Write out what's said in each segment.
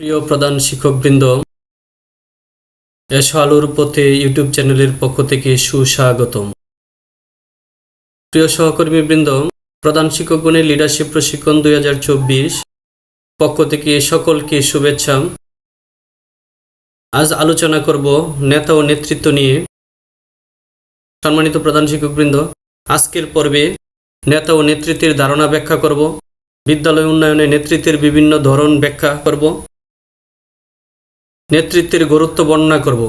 প্রিয় প্রধান শিক্ষকবৃন্দ এসো আলোর পথে ইউটিউব চ্যানেলের পক্ষ থেকে সুস্বাগতম। প্রিয় সহকর্মীবৃন্দ, প্রধান শিক্ষকগণের লিডারশিপ প্রশিক্ষণ দুই হাজার চব্বিশ পক্ষ থেকে সকলকে শুভেচ্ছা। আজ আলোচনা করব নেতা ও নেতৃত্ব নিয়ে। সম্মানিত প্রধান শিক্ষকবৃন্দ, আজকের পর্বে নেতা ও নেতৃত্বের ধারণা ব্যাখ্যা করব। বিদ্যালয় উন্নয়নে নেতৃত্বের বিভিন্ন ধরন ব্যাখ্যা করব। নেতৃত্বের গুরুত্ব বর্ণনা করব।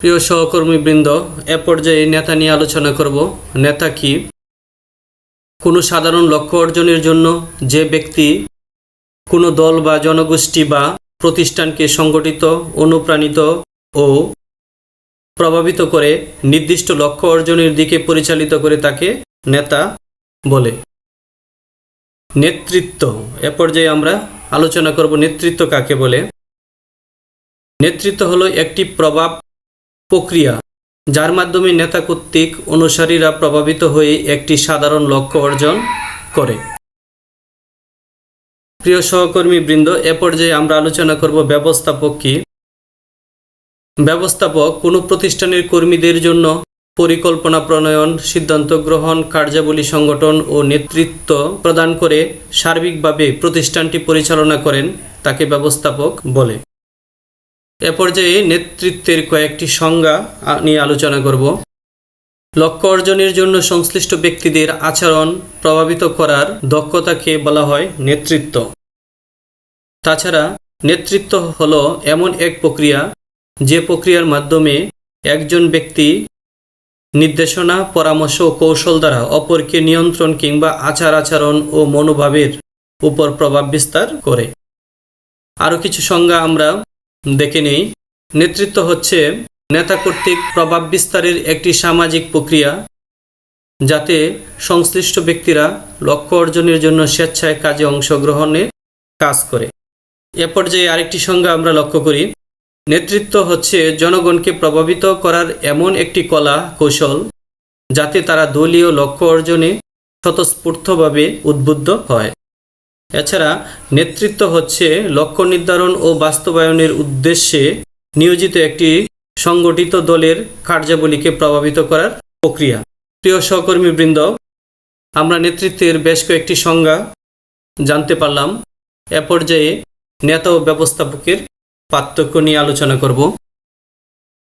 প্রিয় সহকর্মীবৃন্দ, এ পর্যায়ে নেতা নিয়ে আলোচনা করব। নেতা কি? কোনো সাধারণ লক্ষ্য অর্জনের জন্য যে ব্যক্তি কোনো দল বা জনগোষ্ঠী বা প্রতিষ্ঠানকে সংগঠিত, অনুপ্রাণিত ও প্রভাবিত করে নির্দিষ্ট লক্ষ্য অর্জনের দিকে পরিচালিত করে তাকে নেতা বলে। নেতৃত্ব, এ পর্যায়ে আমরা আলোচনা করব নেতৃত্ব কাকে বলে। নেতৃত্ব হলো একটি প্রভাব প্রক্রিয়া, যার মাধ্যমে নেতা কর্তৃক অনুসারীরা প্রভাবিত হয়ে একটি সাধারণ লক্ষ্য অর্জন করে। প্রিয় সহকর্মী বৃন্দ, এ পর্যায়ে আমরা আলোচনা করব ব্যবস্থাপক কি। ব্যবস্থাপক কোনো প্রতিষ্ঠানের কর্মীদের জন্য পরিকল্পনা প্রণয়ন, সিদ্ধান্ত গ্রহণ, কার্যাবলী সংগঠন ও নেতৃত্ব প্রদান করে সার্বিকভাবে প্রতিষ্ঠানটি পরিচালনা করেন, তাকে ব্যবস্থাপক বলে। এ পর্যায়ে নেতৃত্বের কয়েকটি সংজ্ঞা নিয়ে আলোচনা করব। লক্ষ্য অর্জনের জন্য সংশ্লিষ্ট ব্যক্তিদের আচরণ প্রভাবিত করার দক্ষতাকে বলা হয় নেতৃত্ব। তাছাড়া, নেতৃত্ব হল এমন এক প্রক্রিয়া, যে প্রক্রিয়ার মাধ্যমে একজন ব্যক্তি নির্দেশনা, পরামর্শ ও কৌশল দ্বারা অপরকে নিয়ন্ত্রণ কিংবা আচার আচরণ ও মনোভাবের উপর প্রভাব বিস্তার করে। আরও কিছু সংজ্ঞা আমরা দেখে নেই। নেতৃত্ব হচ্ছে নেতা কর্তৃক প্রভাব বিস্তারের একটি সামাজিক প্রক্রিয়া যাতে সংশ্লিষ্ট ব্যক্তিরা লক্ষ্য অর্জনের জন্য স্বেচ্ছায় কাজে অংশগ্রহণে কাজ করে। এ পর্যায়ে আরেকটি সংজ্ঞা আমরা লক্ষ্য করি। নেতৃত্ব হচ্ছে জনগণকে প্রভাবিত করার এমন একটি কলা কৌশল যাতে তারা দলীয় লক্ষ্য অর্জনে স্বতঃস্ফূর্তভাবে উদ্বুদ্ধ হয়। এছাড়া নেতৃত্ব হচ্ছে লক্ষ্য নির্ধারণ ও বাস্তবায়নের উদ্দেশ্যে নিয়োজিত একটি সংগঠিত দলের কার্যাবলীকে প্রভাবিত করার প্রক্রিয়া। প্রিয় সহকর্মীবৃন্দ, আমরা নেতৃত্বের বেশ কয়েকটি সংজ্ঞা জানতে পারলাম। এ পর্যায়ে নেতা ও ব্যবস্থাপকের পার্থক্য নিয়ে আলোচনা করব।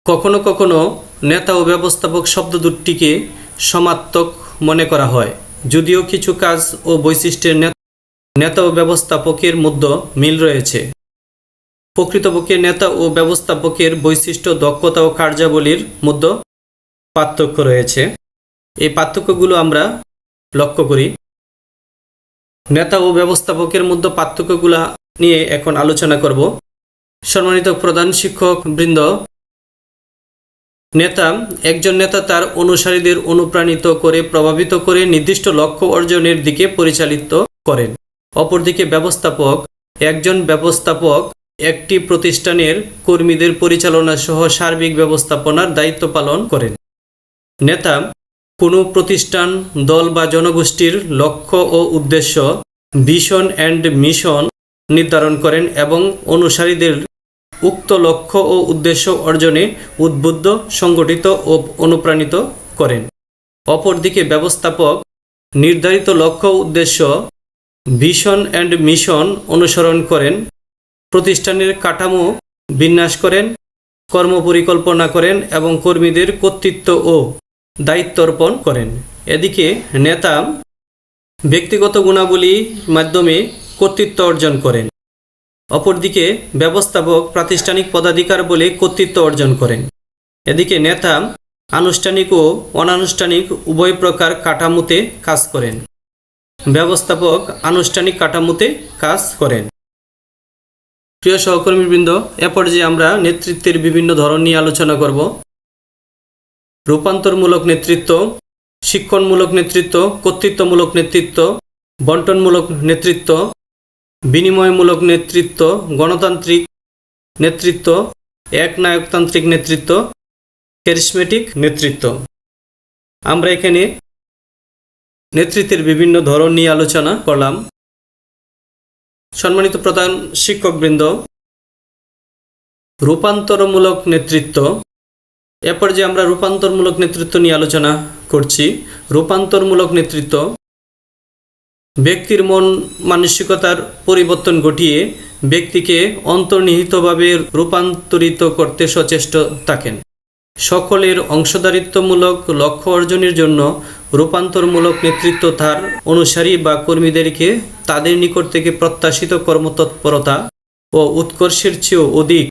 কখনো কখনো নেতা ও ব্যবস্থাপক শব্দ দুটিকে সমাত্মক মনে করা হয়। যদিও কিছু কাজ ও বৈশিষ্ট্যের নেতা ও ব্যবস্থাপকের মধ্যে মিল রয়েছে। প্রকৃতপক্ষে নেতা ও ব্যবস্থাপকের বৈশিষ্ট্য, দক্ষতা ও কার্যাবলীর মধ্যে পার্থক্য রয়েছে। এই পার্থক্যগুলো আমরা লক্ষ্য করি। নেতা ও ব্যবস্থাপকের মধ্যে পার্থক্যগুলো নিয়ে এখন আলোচনা করব। সম্মানিত প্রধান শিক্ষক বৃন্দ, নেতা, একজন নেতা তার অনুসারীদের অনুপ্রাণিত করে, প্রভাবিত করে নির্দিষ্ট লক্ষ্য অর্জনের দিকে পরিচালিত করেন। অপরদিকে ব্যবস্থাপক, একজন ব্যবস্থাপক, একটি প্রতিষ্ঠানের কর্মীদের পরিচালনা সহ সার্বিক ব্যবস্থাপনার দায়িত্ব পালন করেন। নেতা, কোনো প্রতিষ্ঠান, দল বা জনগোষ্ঠীর লক্ষ্য ও উদ্দেশ্য, ভিশন অ্যান্ড মিশন নির্ধারণ করেন এবং অনুসারীদের উক্ত লক্ষ্য ও উদ্দেশ্য অর্জনে উদ্বুদ্ধ, সংগঠিত ও অনুপ্রাণিত করেন। অপরদিকে ব্যবস্থাপক, নির্ধারিত লক্ষ্য উদ্দেশ্য ভিশন অ্যান্ড মিশন অনুসরণ করেন, প্রতিষ্ঠানের কাঠামো বিন্যাস করেন, কর্মপরিকল্পনা করেন এবং কর্মীদের কর্তৃত্ব ও দায়িত্ব অর্পণ করেন। এদিকে নেতা ব্যক্তিগত গুণাবলীর মাধ্যমে কর্তৃত্ব অর্জন করেন। অপরদিকে ব্যবস্থাপক প্রাতিষ্ঠানিক পদাধিকার বলে কর্তৃত্ব অর্জন করেন। এদিকে নেতা আনুষ্ঠানিক ও অনানুষ্ঠানিক উভয় প্রকার কাঠামোতে কাজ করেন। ব্যবস্থাপক আনুষ্ঠানিক কাঠামোতে কাজ করেন। প্রিয় সহকর্মীবৃন্দ, এ পর্যায়ে আমরা নেতৃত্বের বিভিন্ন ধরন নিয়ে আলোচনা করব। রূপান্তরমূলক নেতৃত্ব, শিক্ষণমূলক নেতৃত্ব, কর্তৃত্বমূলক নেতৃত্ব, বন্টনমূলক নেতৃত্ব, বিনিময়মূলক নেতৃত্ব, গণতান্ত্রিক নেতৃত্ব, একনায়কতান্ত্রিক নেতৃত্ব ক্যারিসমেটিক নেতৃত্ব। আমরা এখানে নেতৃত্বের বিভিন্ন ধরন নিয়ে আলোচনা করলাম। সম্মানিত প্রধান শিক্ষকবৃন্দ, রূপান্তরমূলক নেতৃত্ব। এ পর্যায়ে আমরা রূপান্তরমূলক নেতৃত্ব নিয়ে আলোচনা করছি। রূপান্তরমূলক নেতৃত্ব ব্যক্তির মন মানসিকতার পরিবর্তন ঘটিয়ে ব্যক্তিকে অন্তর্নিহিতভাবে রূপান্তরিত করতে সচেষ্ট থাকেন। সকলের অংশদারিত্বমূলক লক্ষ্য অর্জনের জন্য রূপান্তরমূলক নেতৃত্ব তার অনুসারী বা কর্মীদেরকে তাদের নিকট থেকে প্রত্যাশিত কর্মতৎপরতা ও উৎকর্ষের চেয়েও অধিক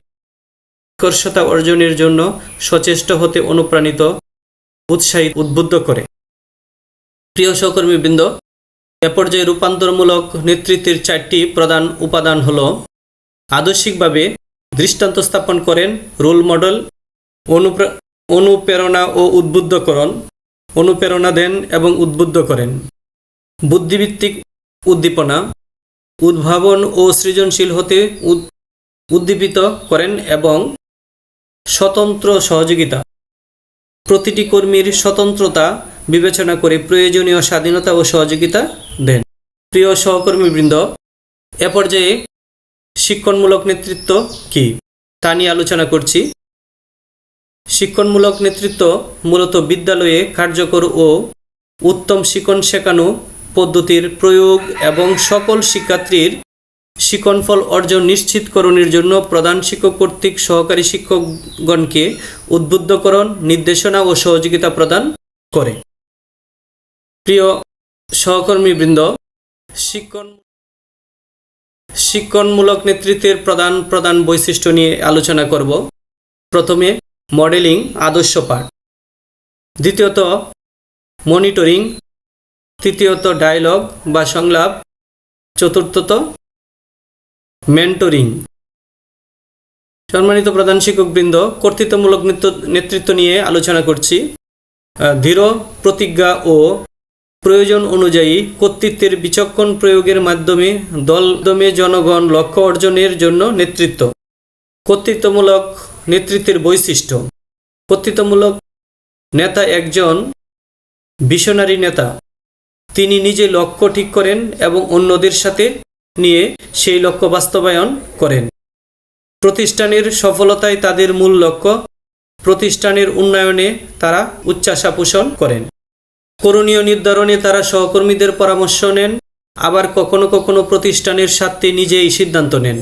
উৎকর্ষতা অর্জনের জন্য সচেষ্ট হতে অনুপ্রাণিত উৎসাহী উদ্বুদ্ধ করে। প্রিয় সহকর্মীবৃন্দ, এ পর্যায়ে রূপান্তরমূলক নেতৃত্বের চারটি প্রধান উপাদান হল আদর্শিকভাবে দৃষ্টান্ত স্থাপন করেন, রোল মডেল, অনুপ্রা- অনুপ্রেরণা ও উদ্বুদ্ধকরণ অনুপ্রেরণা দেন এবং উদ্বুদ্ধ করেন। বুদ্ধিভিত্তিক উদ্দীপনা, উদ্ভাবন ও সৃজনশীল হতে উদ- উদ্দীপিত করেন এবং স্বতন্ত্র সহযোগিতা, প্রতিটি কর্মীর স্বতন্ত্রতা বিবেচনা করে প্রয়োজনীয় স্বাধীনতা ও সহযোগিতা দেন। প্রিয় সহকর্মীবৃন্দ, এ পর্যায়ে শিক্ষণমূলক নেতৃত্ব কি? তা নিয়ে আলোচনা করছি। শিক্ষণমূলক নেতৃত্ব মূলত বিদ্যালয়ে কার্যকর ও উত্তম শিক্ষণ শেখানো পদ্ধতির প্রয়োগ এবং সকল শিক্ষার্থীর শিক্ষণফল অর্জন নিশ্চিতকরণের জন্য প্রধান শিক্ষক কর্তৃক সহকারী শিক্ষকগণকে উদ্বুদ্ধকরণ, নির্দেশনা ও সহযোগিতা প্রদান করে। প্রিয় সহকর্মীবৃন্দ, শিক্ষণ শিক্ষণমূলক নেতৃত্বের প্রধান প্রধান বৈশিষ্ট্য নিয়ে আলোচনা করব। প্রথমে মডেলিং আদর্শ পাঠ। দ্বিতীয়ত, মনিটরিং। তৃতীয়ত, ডায়লগ বা সংলাপ। চতুর্থত, মেন্টরিং। সম্মানিত প্রধান শিক্ষকবৃন্দ, কর্তৃত্বমূলক নেতৃত্ব- নিয়ে আলোচনা করছি। দৃঢ় প্রতিজ্ঞা ও প্রয়োজন অনুযায়ী কর্তৃত্বের বিচক্ষণ প্রয়োগের মাধ্যমে দলদমে জনগণ লক্ষ্য অর্জনের জন্য নেতৃত্ব। কর্তৃত্বমূলক নেতৃত্বের বৈশিষ্ট্য। কর্তৃত্বমূলক নেতা একজন বিশনারী নেতা। তিনি নিজে লক্ষ্য ঠিক করেন এবং অন্যদের সাথে নিয়ে সেই লক্ষ্য বাস্তবায়ন করেন। প্রতিষ্ঠানের সফলতায় তাদের মূল লক্ষ্য প্রতিষ্ঠানের উন্নয়নে তারা উচ্চাশা পোষণ করেন। করণীয় নির্ধারণে তারা সহকর্মীদের পরামর্শ নেন, আবার কখনো কখনো প্রতিষ্ঠানের স্বার্থে নিজেই সিদ্ধান্ত নেন।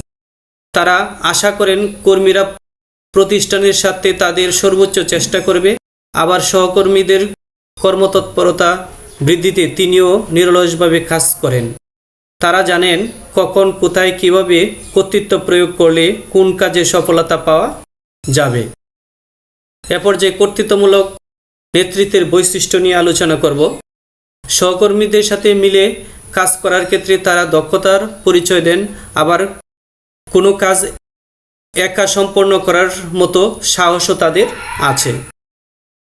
তারা আশা করেন কর্মীরা প্রতিষ্ঠানের সাথে তাদের সর্বোচ্চ চেষ্টা করবে। আবার সহকর্মীদের কর্মতৎপরতা বৃদ্ধিতে তিনিও নিরলসভাবে কাজ করেন। তারা জানেন কখন, কোথায়, কীভাবে কর্তৃত্ব প্রয়োগ করলে কোন কাজে সফলতা পাওয়া যাবে। এ পর্যায়ে কর্তৃত্বমূলক নেতৃত্বের বৈশিষ্ট্য নিয়ে আলোচনা করব। সহকর্মীদের সাথে মিলে কাজ করার ক্ষেত্রে তারা দক্ষতার পরিচয় দেন। আবার কোনো কাজ একা সম্পন্ন করার মতো সাহসও তাদের আছে।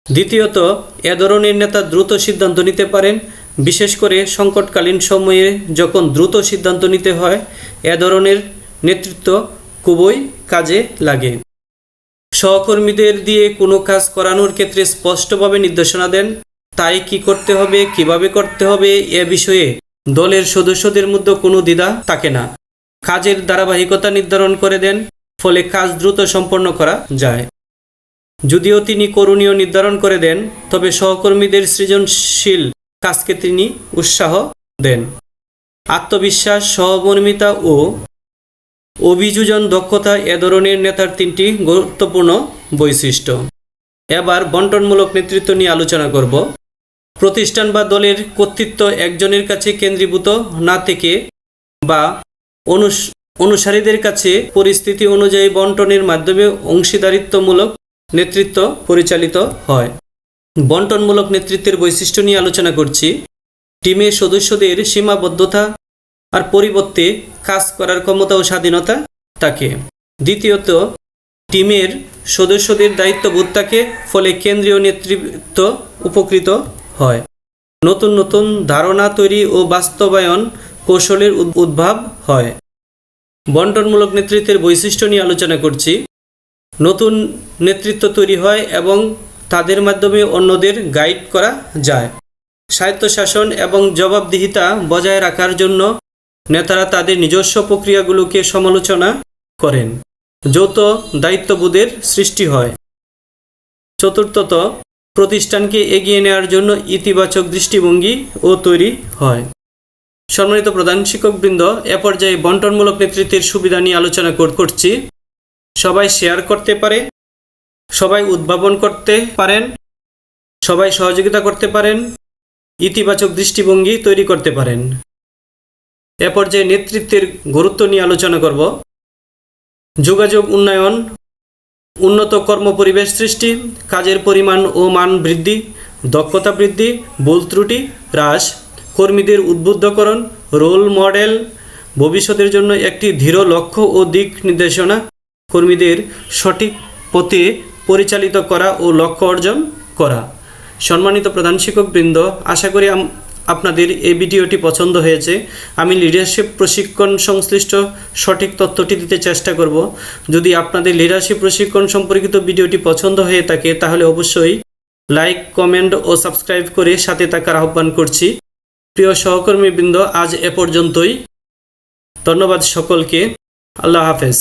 দ্বিতীয়ত, এ ধরনের নেতা দ্রুত সিদ্ধান্ত নিতে পারেন, বিশেষ করে সংকটকালীন সময়ে যখন দ্রুত সিদ্ধান্ত নিতে হয়, এ ধরনের নেতৃত্ব খুবই কাজে লাগে। সহকর্মীদের দিয়ে কোনো কাজ করানোর ক্ষেত্রে স্পষ্টভাবে নির্দেশনা দেন, তাই কি করতে হবে, কীভাবে করতে হবে এ বিষয়ে দলের সদস্যদের মধ্যে কোনো দ্বিধা থাকে না। কাজের ধারাবাহিকতা নির্ধারণ করে দেন ফলে কাজ দ্রুত সম্পন্ন করা যায়। যদিও তিনি করণীয় নির্ধারণ করে দেন, তবে সহকর্মীদের সৃজনশীল কাজকে তিনি উৎসাহ দেন। আত্মবিশ্বাস, সহমর্মিতা ও অভিযোজন দক্ষতা এ ধরনের নেতার তিনটি গুরুত্বপূর্ণ বৈশিষ্ট্য। এবার বন্টনমূলক নেতৃত্ব নিয়ে আলোচনা করব। প্রতিষ্ঠান বা দলের কর্তৃত্ব একজনের কাছে কেন্দ্রীভূত না থেকে বা অনুসারীদের কাছে পরিস্থিতি অনুযায়ী বন্টনের মাধ্যমে অংশীদারিত্বমূলক নেতৃত্ব পরিচালিত হয়। বন্টনমূলক নেতৃত্বের বৈশিষ্ট্য নিয়ে আলোচনা করছি। টিমের সদস্যদের সীমাবদ্ধতা আর পরিবর্তে কাজ করার ক্ষমতা ও স্বাধীনতা থাকে দ্বিতীয়ত, টিমের সদস্যদের দায়িত্ববোধ থাকে ফলে কেন্দ্রীয় নেতৃত্ব উপকৃত হয়। নতুন নতুন ধারণা তৈরি ও বাস্তবায়ন কৌশলের উদ- উদ্ভাব হয়। বন্টনমূলক নেতৃত্বের বৈশিষ্ট্য নিয়ে আলোচনা করছি। নতুন নেতৃত্ব তৈরি হয় এবং তাদের মাধ্যমে অন্যদের গাইড করা যায়। স্বায়ত্তশাসন এবং জবাবদিহিতা বজায় রাখার জন্য নেতারা তাদের নিজস্ব প্রক্রিয়াগুলোকে সমালোচনা করেন। যৌথ দায়িত্ববোধের সৃষ্টি হয়। চতুর্থত, প্রতিষ্ঠানকে এগিয়ে নেওয়ার জন্য ইতিবাচক দৃষ্টিভঙ্গি ও তৈরি হয়। সম্মানিত প্রধান শিক্ষকবৃন্দ, এ পর্যায়ে বন্টনমূলক নেতৃত্বের সুবিধা নিয়ে আলোচনা করছি। সবাই শেয়ার করতে পারে, সবাই উদ্ভাবন করতে পারেন, সবাই সহযোগিতা করতে পারেন, ইতিবাচক দৃষ্টিভঙ্গি তৈরি করতে পারেন। এ পর্যায়ে নেতৃত্বের গুরুত্ব নিয়ে আলোচনা করব। যোগাযোগ উন্নয়ন, উন্নত কর্মপরিবেশ সৃষ্টি, কাজের পরিমাণ ও মান বৃদ্ধি, দক্ষতা বৃদ্ধি, ভুল ত্রুটি, হ্রাস কর্মীদের উদ্বুদ্ধকরণ, রোল মডেল, ভবিষ্যতের জন্য একটি দৃঢ় লক্ষ্য ও দিক নির্দেশনা, কর্মীদের সঠিক পথে পরিচালিত করা ও লক্ষ্য অর্জন করা। সম্মানিত প্রধান শিক্ষকবৃন্দ, আশা করি আপনাদের এই ভিডিওটি পছন্দ হয়েছে। আমি লিডারশিপ প্রশিক্ষণ সংশ্লিষ্ট সঠিক তথ্যটি দিতে চেষ্টা করব। যদি আপনাদের লিডারশিপ প্রশিক্ষণ সম্পর্কিত ভিডিওটি পছন্দ হয়ে থাকে, তাহলে অবশ্যই লাইক, কমেন্ট ও সাবস্ক্রাইব করে সাথে থাকার আহ্বান করছি। প্রিয় সহকর্মীবৃন্দ আজ এ পর্যন্তই। ধন্যবাদ সকলকে। আল্লাহ হাফেজ।